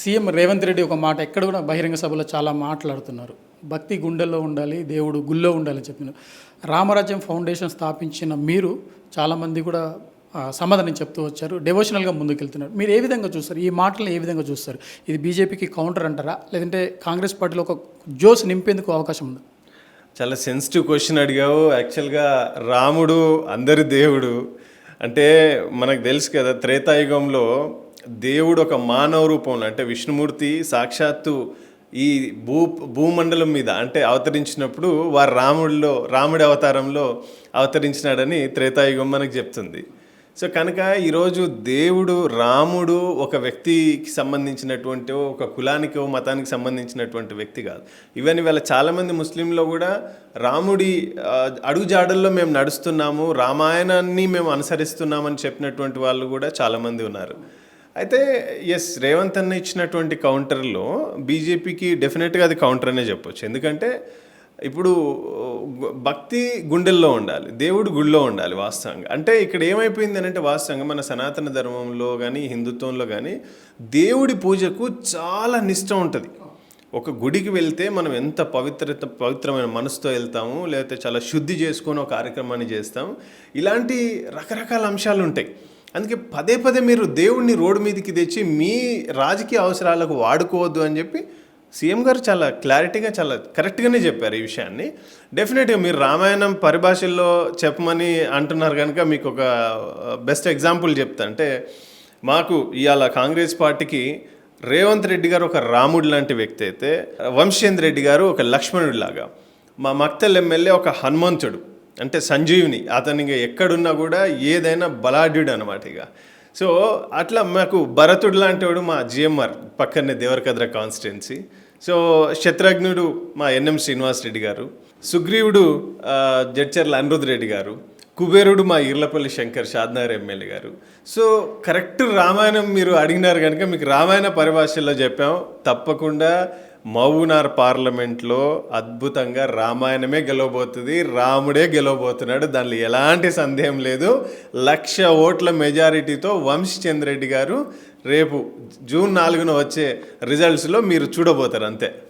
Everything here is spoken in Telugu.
సీఎం రేవంత్ రెడ్డి ఒక మాట ఎక్కడ కూడా బహిరంగ సభలో చాలా మాట్లాడుతున్నారు. భక్తి గుండెల్లో ఉండాలి దేవుడు గుళ్ళో ఉండాలని చెప్పినారు రామరాజ్యం ఫౌండేషన్ స్థాపించిన మీరు చాలామంది కూడా సమాధానం చెప్తూ వచ్చారు డెవోషనల్గా ముందుకెళ్తున్నారు. మీరు ఏ విధంగా చూస్తారు? ఈ మాటలను ఏ విధంగా చూస్తారు? ఇది బీజేపీకి కౌంటర్ అంటారా? లేదంటే కాంగ్రెస్ పార్టీలో ఒక జోస్ నింపేందుకు అవకాశం ఉందా? చాలా సెన్సిటివ్ క్వశ్చన్ అడిగావు. యాక్చువల్గా రాముడు అందరి దేవుడు. అంటే మనకు తెలుసు కదా త్రేతాయుగంలో దేవుడు ఒక మానవ రూపంలో అంటే విష్ణుమూర్తి సాక్షాత్తు ఈ భూ భూమండలం మీద అంటే అవతరించినప్పుడు వారు రాముడిలో రాముడి అవతారంలో అవతరించినాడని త్రేతాయుగం మనకు చెప్తుంది. సో కనుక ఈరోజు దేవుడు రాముడు ఒక వ్యక్తికి సంబంధించినటువంటి ఒక కులానికో మతానికి సంబంధించినటువంటి వ్యక్తి కాదు. ఈవెన్ ఇవాళ చాలామంది ముస్లింలో కూడా రాముడి అడుగుజాడల్లో మేము నడుస్తున్నాము రామాయణాన్ని మేము అనుసరిస్తున్నామని చెప్పినటువంటి వాళ్ళు కూడా చాలామంది ఉన్నారు. అయితే ఎస్ రేవంత్ అన్న ఇచ్చినటువంటి కౌంటర్లో బీజేపీకి డెఫినెట్గా అది కౌంటర్ అనే చెప్పొచ్చు. ఎందుకంటే ఇప్పుడు భక్తి గుండెల్లో ఉండాలి దేవుడు గుళ్ళో ఉండాలి వాస్తవంగా. అంటే ఇక్కడ ఏమైపోయింది అంటే వాస్తవంగా మన సనాతన ధర్మంలో కానీ హిందుత్వంలో కానీ దేవుడి పూజకు చాలా నిష్ట ఉంటుంది. ఒక గుడికి వెళ్తే మనం ఎంత పవిత్రత పవిత్రమైన మనసుతో వెళ్తాము లేకపోతే చాలా శుద్ధి చేసుకొని ఒక కార్యక్రమాన్ని చేస్తాము ఇలాంటి రకరకాల అంశాలు ఉంటాయి. అందుకే పదే పదే మీరు దేవుడిని రోడ్డు మీదకి తెచ్చి మీ రాజకీయ అవసరాలకు వాడుకోవద్దు అని చెప్పి సీఎం గారు చాలా క్లారిటీగా చాలా కరెక్ట్గానే చెప్పారు ఈ విషయాన్ని. డెఫినెట్గా మీరు రామాయణం పరిభాషల్లో చెప్పమని అంటున్నారు కనుక మీకు ఒక బెస్ట్ ఎగ్జాంపుల్ చెప్తా. అంటే మాకు ఇవాళ కాంగ్రెస్ పార్టీకి రేవంత్ రెడ్డి గారు ఒక రాముడు లాంటి వ్యక్తి అయితే వంశేంద్ర రెడ్డి గారు ఒక లక్ష్మణుడి లాగా మా మక్తల్ ఎమ్మెల్యే ఒక హనుమంతుడు. అంటే సంజీవిని అతనికి ఎక్కడున్నా కూడా ఏదైనా బలాఢ్యుడు అనమాట ఇక. సో అట్లా మాకు భరతుడు లాంటివాడు మా జిఎంఆర్ పక్కనే దేవరకద్ర కాన్స్టిట్యున్సీ. సో శత్రుఘ్నుడు మా ఎన్ఎం శ్రీనివాస్ రెడ్డి గారు సుగ్రీవుడు జడ్చర్ల అనిరుద్ రెడ్డి గారు కుబేరుడు మా ఇర్లపల్లి శంకర్ షాద్నగర్ ఎమ్మెల్యే గారు. సో కరెక్ట్ రామాయణం మీరు అడిగినారు కనుక మీకు రామాయణ పరిభాషల్లో చెప్పాం. తప్పకుండా మౌనార్ పార్లమెంట్లో అద్భుతంగా రామాయణమే గెలవబోతుంది రాముడే గెలవబోతున్నాడు. దానిలో ఎలాంటి సందేహం లేదు. లక్ష ఓట్ల మెజారిటీతో వంశీచంద్ర రెడ్డి గారు రేపు జూన్ నాలుగున వచ్చే రిజల్ట్స్లో మీరు చూడబోతారు అంతే.